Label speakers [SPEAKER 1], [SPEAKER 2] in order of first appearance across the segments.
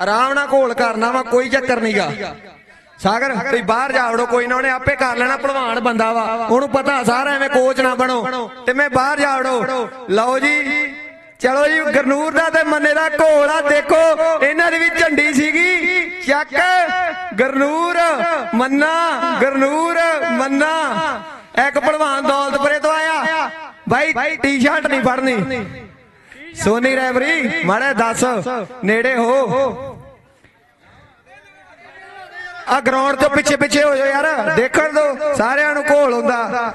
[SPEAKER 1] ਆਰਾਮ ਨਾਲ ਘੋਲ ਕਰਨਾ ਵਾ, ਕੋਈ ਚੱਕਰ ਨਹੀਂਗਾ ਸਾਗਰ, ਤੁਸੀਂ ਬਾਹਰ ਜਾ ਵੜੋ, ਕੋਈ ਨਾ ਉਹਨੇ ਆਪੇ ਕਰ ਲੈਣਾ, ਭਲਵਾਨ ਬੰਦਾ ਵਾ। ਉਹਨੂੰ ਪਤਾ ਸਾਰਾ ਐਵੇਂ ਕੋਚ ਨਾ ਬਣੋ। ਤੇ ਮੈਂ ਬਾਹਰ ਜਾ ਵੜੋ। ਲਓ ਜੀ, ਚਲੋ ਜੀ, ਗਰਨੂਰ ਦਾ ਤੇ ਮੰਨੇ ਦਾ ਘੋਲ ਆ, ਦੇਖੋ, ਇਹਨਾਂ ਦੀ ਵੀ ਝੰਡੀ ਸੀਗੀ। ਚੱਕ, ਗਰਨੂਰ, ਮੰਨਾ ਗਰਨੂਰ, ਮੰਨਾ। ਇੱਕ ਭਲਵਾਨ ਦੌਲਤਪੁਰੇ ਤੋਂ ਆਇਆ। ਬਾਈ ਟੀ-ਸ਼ਰਟ ਨਹੀਂ ਫੜਨੀ। ਸੋਨੀ ਰੈਵਰੀ, ਮਾੜੇ ਦੱਸ, ਨੇੜੇ ਹੋ। ਆ ਗਰਾਊਂਡ ਤੋਂ ਪਿੱਛੇ ਪਿੱਛੇ ਹੋ ਜਾਓ ਯਾਰ, ਦੇਖਣ ਦੋ, ਸਾਰਿਆਂ ਨੂੰ ਘੋਲ ਹੁੰਦਾ।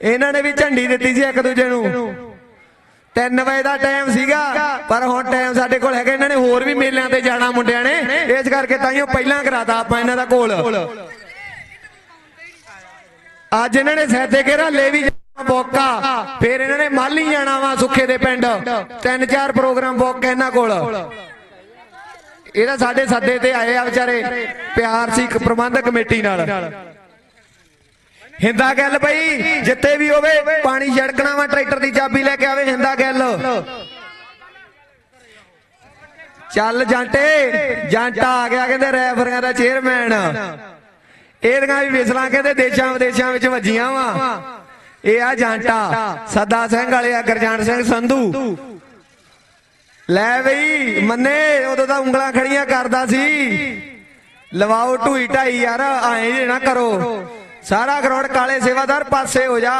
[SPEAKER 1] ਇਹਨਾਂ ਨੇ ਵੀ ਝੰਡੀ ਦਿੱਤੀ ਸੀ ਇੱਕ ਦੂਜੇ ਨੂੰ। 3 ਵਜੇ ਦਾ ਟਾਈਮ ਸੀਗਾ, ਪਰ ਹੁਣ ਟਾਈਮ ਸਾਡੇ ਕੋਲ ਹੈਗਾ, ਇਹਨਾਂ ਨੇ ਹੋਰ ਵੀ ਮੇਲਿਆਂ ਤੇ ਜਾਣਾ ਮੁੰਡਿਆਂ ਨੇ। ਇਸ ਕਰਕੇ ਤਾਈਓ ਪਹਿਲਾਂ ਕਰਾਤਾ ਆਪਾਂ ਇਹਨਾਂ ਦਾ ਘੋਲ। ਅੱਜ ਇਹਨਾਂ ਨੇ ਸੈਦੇ ਘੇਰਾ ਲੈ ਵੀ ਬੋਕਾ ਫਿਰ ਇਹਨਾਂ ਨੇ ਮਾਲੀ ਜਾਣਾ ਵਾ ਸੁੱਖੇ ਦੇ ਪਿੰਡ। ਤਿੰਨ ਚਾਰ ਪ੍ਰੋਗਰਾਮ ਬੁੱਕ ਇਹਨਾਂ ਕੋਲ। ਇਹਦਾ ਸਾਡੇ ਸੱਦੇ ਤੇ ਆਏ ਆ ਵਿਚਾਰੇ। ਪਿਆਰ ਸੀ ਪ੍ਰਬੰਧਕ ਕਮੇਟੀ ਨਾਲ। ਹਿੰਦਾ ਗੱਲ ਬਈ ਜਿੱਤੇ ਵੀ ਹੋਵੇ, ਪਾਣੀ ਛੜਕਣਾ ਵਾ, ਟਰੈਕਟਰ ਦੀ ਚਾਬੀ ਲੈ ਕੇ ਆਵੇ, ਹਿੰਦਾ ਗੱਲ। ਚੱਲ ਜਾਂਟੇ, ਜਾਂਟਾ ਆ ਗਿਆ ਕਹਿੰਦੇ ਰੈਫਰੀਆਂ ਦਾ ਚੇਅਰਮੈਨ ਇਹਦੀਆਂ ਵੀ ਵਿਸਲਾਂ ਕਹਿੰਦੇ ਦੇਸ਼ਾਂ ਵਿਦੇਸ਼ਾਂ ਵਿੱਚ ਵੱਜੀਆਂ ਵਾ। ਇਹ ਆ ਜਾਂਟਾ ਸੱਦਾ ਸਿੰਘ ਵਾਲੇ ਆ, ਗਰਜਾਨ ਸਿੰਘ ਸੰਧੂ। ਲੈ ਬਈ, ਮੰਨੇ, ਉਦੋਂ ਤਾਂ ਉਂਗਲਾਂ ਖੜੀਆਂ ਕਰਦਾ ਸੀ। ਲਵਾਓ ਢੂਈ ਢਾਈ ਯਾਰ, ਐਂ ਜੇ ਨਾ ਕਰੋ। ਸਾਰਾ ਗਰਾਊਂਡ ਕਾਲੇ ਸੇਵਾਦਾਰ ਪਾਸੇ ਹੋ ਜਾ।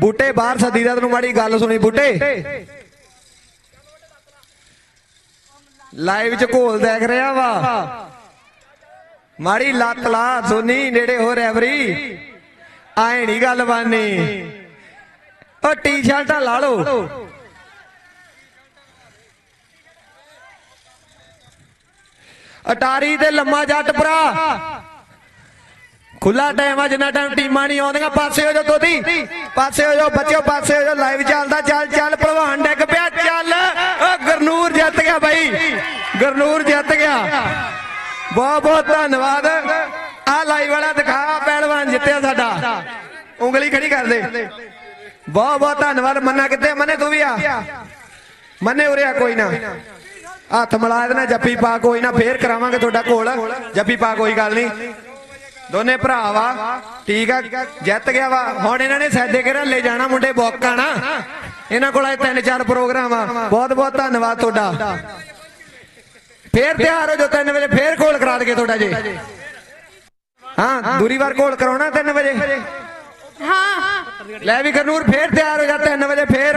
[SPEAKER 1] ਬੂਟੇ ਬਾਹਰ ਸੱਦੀ ਦਾ ਤੈਨੂੰ ਮਾੜੀ ਗੱਲ ਸੁਣੀ, ਬੂਟੇ। ਲਾਈਵ ਚ ਘੋਲ ਦੇਖ ਰਿਹਾ ਵਾ। ਮਾੜੀ ਲੱਤ ਲਾ, ਸੋਨੀ, ਨੇੜੇ ਹੋ, ਰੈਵਰੀ। ਐ ਨਹੀਂ ਗੱਲ ਬਾਨੀ। ਉਹ ਟੀ-ਸ਼ਰਟਾਂ ਲਾ ਲਓ। ਅਟਾਰੀ ਤੇ ਲੰਮਾ ਜੱਟ ਭਰਾ। ਖੁੱਲਾ ਟਾਈਮ ਆ, ਜਿੰਨਾ ਟਾਈਮ ਟੀਮਾਂ ਨਹੀਂ ਆਉਂਦੀਆਂ, ਪਾਸੇ ਹੋ ਜਾਓ ਤੋਦੀ ਪਾਸੇ ਹੋ ਜਾਓ ਬੱਚਿਓ, ਪਾਸੇ ਹੋ ਜਾਓ। ਲਾਈਵ ਚੱਲਦਾ, ਚੱਲ ਚੱਲ। ਭਲਵਾਨ ਡਿੱਗ ਪਿਆ, ਚੱਲ। ਓ ਗਰਨੂਰ ਜਿੱਤ ਗਿਆ ਬਾਈ। ਗਰਨੂਰ ਜਿੱਤ ਗਿਆ। ਬਹੁਤ ਬਹੁਤ ਧੰਨਵਾਦ। ਆ ਲਾਈਵ ਵਾਲਾ ਦਿਖਾ, ਪਹਿਲਵਾਨ ਜਿੱਤਿਆ ਸਾਡਾ। ਉਂਗਲੀ ਖੜੀ ਕਰ ਦੇ। ਬਹੁਤ ਬਹੁਤ ਧੰਨਵਾਦ। ਮੰਨਾ ਕਿੱਥੇ ਮੰਨੇ ਤੂੰ ਵੀ ਆ? ਮੰਨੇ ਉਰੇ ਕੋਈ ਨਾ। ਹੱਥ ਮਿਲਾ ਦੇਣਾ ਜੱਫੀ ਪਾ, ਕੋਈ ਨਾ। ਫੇਰ ਕਰਾਵਾਂਗੇ ਤੁਹਾਡਾ ਕੋਲ ਜੱਫੀ ਪਾ, ਕੋਈ ਗੱਲ ਨਹੀਂ। ਦੋਨੇ ਭਰਾ ਵਾ। ਠੀਕ ਆ, ਜਿੱਤ ਗਿਆ ਵਾ। ਹੁਣ ਇਹਨਾਂ ਨੇ ਸੈਦੇ ਕੇ ਲੈ ਜਾਣਾ ਮੁੰਡੇ, ਬੋਕਾਂ ਨਾ। ਇਹਨਾਂ ਕੋਲ ਇਹ ਤਿੰਨ, ਚਾਰ ਪ੍ਰੋਗਰਾਮ ਆ। ਬਹੁਤ ਬਹੁਤ ਧੰਨਵਾਦ ਤੁਹਾਡਾ। ਫੇਰ ਤਿਆਰ ਹੋ ਜੋ 3 ਵਜੇ ਫੇਰ ਕੋਲ ਕਰਾ ਦਗੇ ਤੁਹਾਡਾ ਜੀ। ਹਾਂ ਦੂਰੀ ਵਾਰ ਕੋਲ ਕਰਾਉਣਾ 3 ਵਜੇ।
[SPEAKER 2] ਹਾਂ।
[SPEAKER 1] ਲੈ ਵੀ ਗਰਨੂਰ ਫੇਰ ਤਿਆਰ ਹੋ ਜਾ 3 ਵਜੇ ਫੇਰ।